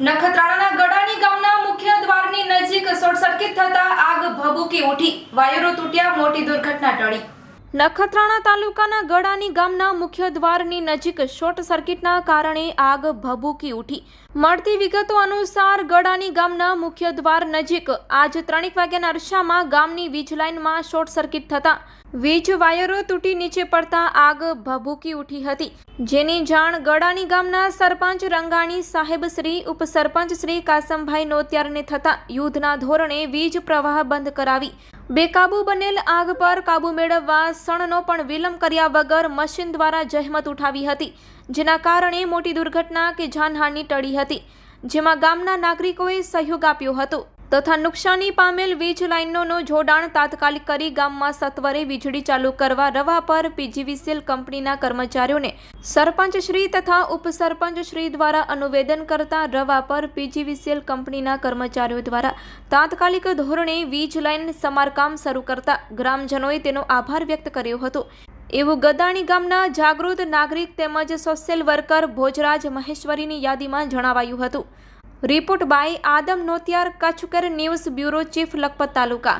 નખત્રાણાના ગડાની ગામના મુખ્ય દ્વારની નજીક શોર્ટ સર્કિટ થતા આગ ભભૂકી ઉઠી. વાયરો તૂટ્યા, મોટી દુર્ઘટના ટળી. નખત્રાણા તાલુકાના ગડાની ગામના મુખ્ય દ્વારની નજીક શોર્ટ સર્કિટના કારણે આગ ભભૂકી ઉઠી. મળતી વિગતો અનુસાર ગડાની ગામના મુખ્ય દ્વાર નજીક આજ ત્રણેક વાગ્યાના અરસામાં ગામની વીજ લાઇનમાં શોર્ટ સર્કિટ થતાં વીજ વાયરો તૂટી નીચે પડતા આગ ભભૂકી ઉઠી હતી. જેની જાણ ગડાની ગામના સરપંચ રંગાણી સાહેબ શ્રી, ઉપસરપંચ શ્રી કાસમભાઈ નોત્યારને થતા યુદ્ધના ધોરણે વીજ પ્રવાહ બંધ કરાવી બેકાબુ બનેલ આગ પર કાબુ મેળવવા સણનો પણ વિલંબ કર્યા વગર મશીન દ્વારા જહેમત ઉઠાવી હતી. જેના કારણે મોટી દુર્ઘટના કે જાનહાનિ ટળી હતી. જેમાં ગામના નાગરિકોએ સહયોગ આપ્યો હતો. તથા નુકસાની પામેલ વીજ લાઇનોનું જોડાણ તાત્કાલિક કરી ગામમાં સત્વરે વીજળી ચાલુ કરવા રવા પર પીજીવીસીએલ કંપનીના કર્મચારીઓને સરપંચ શ્રી તથા ઉપસરપંચ શ્રી દ્વારા અનુવેદન કરતા રવા પર પીજીવીસીએલ કંપનીના કર્મચારીઓ દ્વારા તાત્કાલિક ધોરણે વીજ લાઇન સમારકામ શરૂ કરતા ગ્રામજનોએ તેનો આભાર વ્યક્ત કર્યો હતો. એવું ગદાણી ગામના જાગૃત નાગરિક તેમજ સોશિયલ વર્કર ભોજરાજ મહેશ્વરીની યાદીમાં જણાવાયું હતું. Report by Adam Notiyar કચ્છકર news bureau chief Lakhpat taluka.